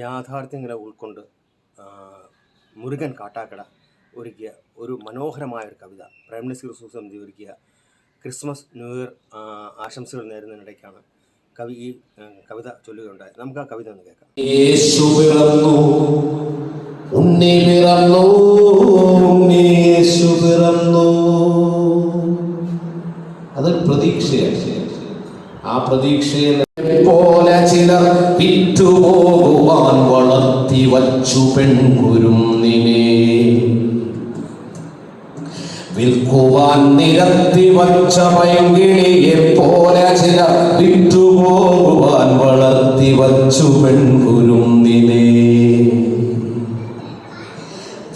യാഥാർത്ഥ്യങ്ങളെ ഉൾക്കൊണ്ട് മുരുകൻ കാട്ടാക്കട ഒരുക്കിയ ഒരു മനോഹരമായ ഒരു കവിത. പ്രൈം മിനിസ്റ്റർ സമിതി ഒരുക്കിയ ക്രിസ്മസ് ന്യൂ ഇയർ ആശംസകൾ നേരുന്നതിനിടയ്ക്കാണ് കവി ഈ കവിത ചൊല്ലുകയുണ്ടായത്. നമുക്ക് ആ കവിത ഒന്ന് കേൾക്കാം. യേശു ഉണ്ണി യേശു അതൊരു പ്രതീക്ഷയാണ്. ആ പ്രതീക്ഷയെ വിറ്റുപോകുവാൻ വളർത്തി വച്ചു പെൺകുരുന്നിനെ വിൽക്കുവാൻ നിരത്തി വച്ച പൈങ്കിളിയെ പോലെ ചിലർ വിറ്റുപോകുവാൻ വളർത്തി വച്ചു പെൺകുരുന്നിനെ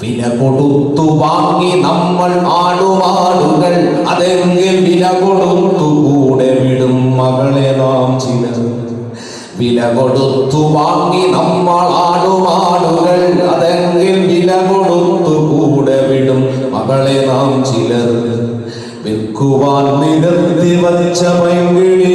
വില കൊടുത്തു വാങ്ങി നമ്മൾ ആടുവാടുകൾ അതെങ്കിൽ വില കൊടുത്തു കൂടെ വിടും മകളെ നാം ചിലർ. വില കൊടുത്തു വാങ്ങി നമ്മൾ ആടുമാടുകൾ അതെങ്കിൽ വില കൊടുത്തു കൂടെ വിടും മകളെ നാം ചിലർ വിൽക്കുവാൻ നിരത്തി വച്ച പൈങ്കിളിയിൽ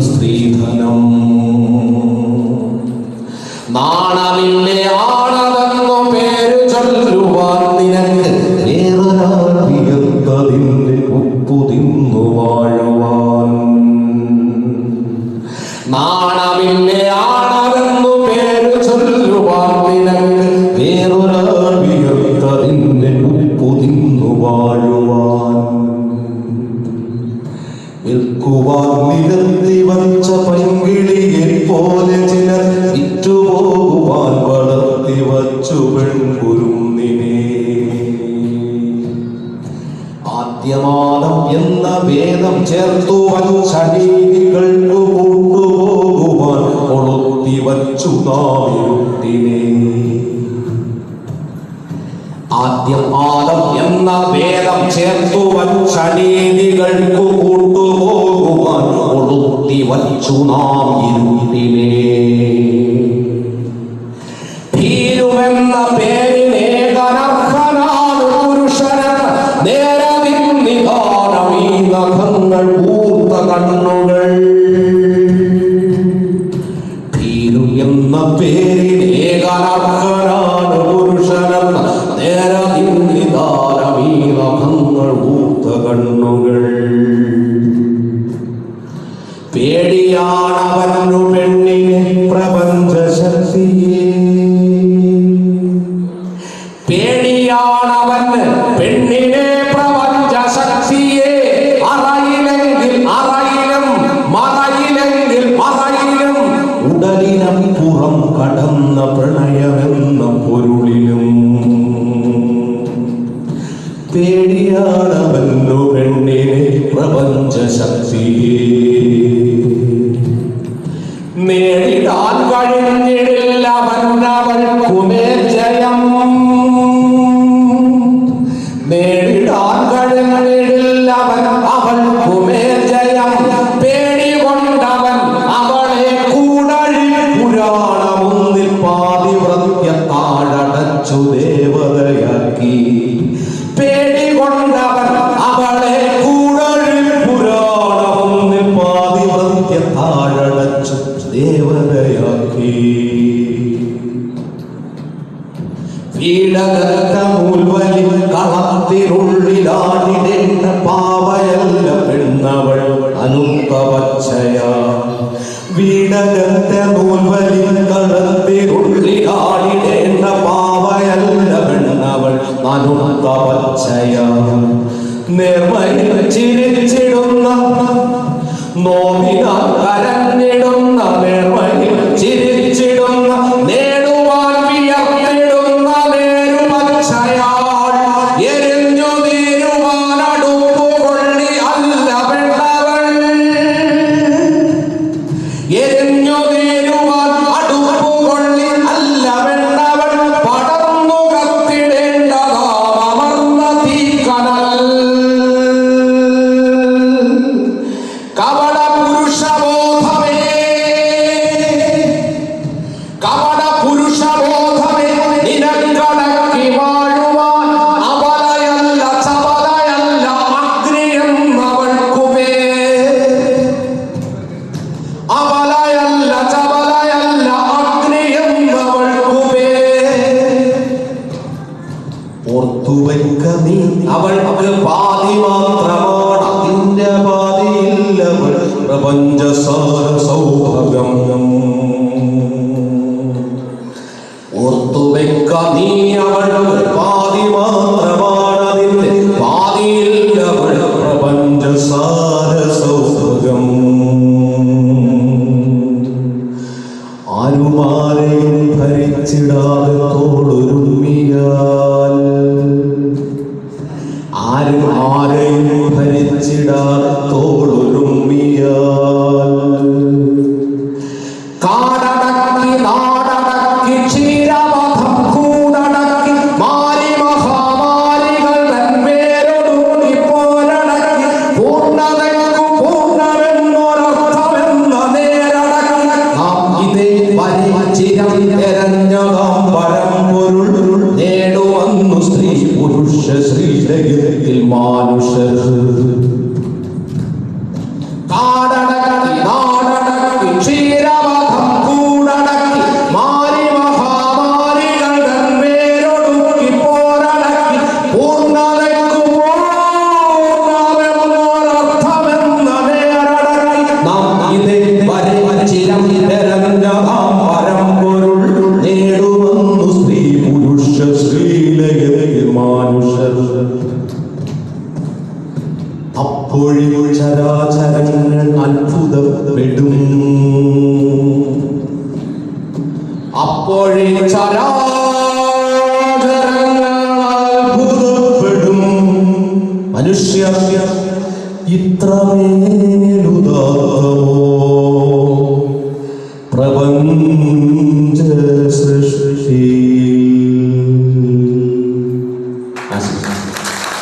സ്ത്രീധനം. നാണമില്ലേ ആണതെന്നു പേര് ചൊല്ലുവാൻ നിനക്ക് വേറൊരാളിയത്തതിന്റെ ഉപ്പു തിന്നു വാഴുവാൻ വിൽക്കുവാൻ നിരത്തി വച്ച പൈങ്കിളിയെ പോലെ ചിലർ വിറ്റുപോകുവാൻ വളർത്തി വച്ചു പെൺകുരുന്നിനെ. ആദ്യമാനം എന്ന വേദം ചേർത്തു വച്ച നീതികൾക്കു കൊണ്ടുപോകുവാൻ കൊളുത്തി വച്ചു നാവിരുട്ടിനെ ആദ്യം ആദം എന്ന വേദം ചേർത്തു വച്ച വച്ചു നാം ഇരുട്ടിനെ ഭീരുമെന്ന പേരിനേകനർഹനാണ് പുരുഷന് നേരവിൻ നിധാനം ഈ നഖങ്ങൾ പൂത്ത കണ്ണുകൾ. ഭീരു എന്ന പുരുഷനെന്ന നഖങ്ങൾ പൂത്ത കണ്ണുകൾ. പേടിയാണവന്നു പെണ്ണിനെ പ്രപഞ്ച ശക്തിയെ പേടിയാണവന് പെണ്ണിനെ പ്രപഞ്ച ശക്തിയെ അറയിലെങ്കിൽ അറയിലും മറയിലെങ്കിൽ മറയിലും. കടന്ന പ്രണയമെന്ന പൊരുളിലും. പേടിയാണവന്നു പെണ്ണിനെ പ്രപഞ്ച നേടിടാൻ കഴിഞ്ഞിടില്ല അവനവൾക്കുമേ ജയം നേടിടാൻ കഴിഞ്ഞിടില്ല അവൾക്കുമേ ജയം. പേടികൊണ്ടവൻ അവളെ കൂടഴി പുരാണമൊന്നിൽ പാതിവ്രത്യ താഴടച്ചു ദേവതയാക്കി. വീടകത്തമൂൽവലി കളത്തിനുള്ളിലാടിടേണ്ട പാവയല്ല പെണ്ണവൾ അനുത്ത പച്ചയ മധുരം നീ ആരുമാരെയും ഭരിച്ചിടാതെ God അപ്പോഴും ചരാചരങ്ങൾ അത്ഭുതപ്പെടും അപ്പോഴേ അത്ഭുതപ്പെടും മനുഷ്യ ഇത്രമേലുദാമോ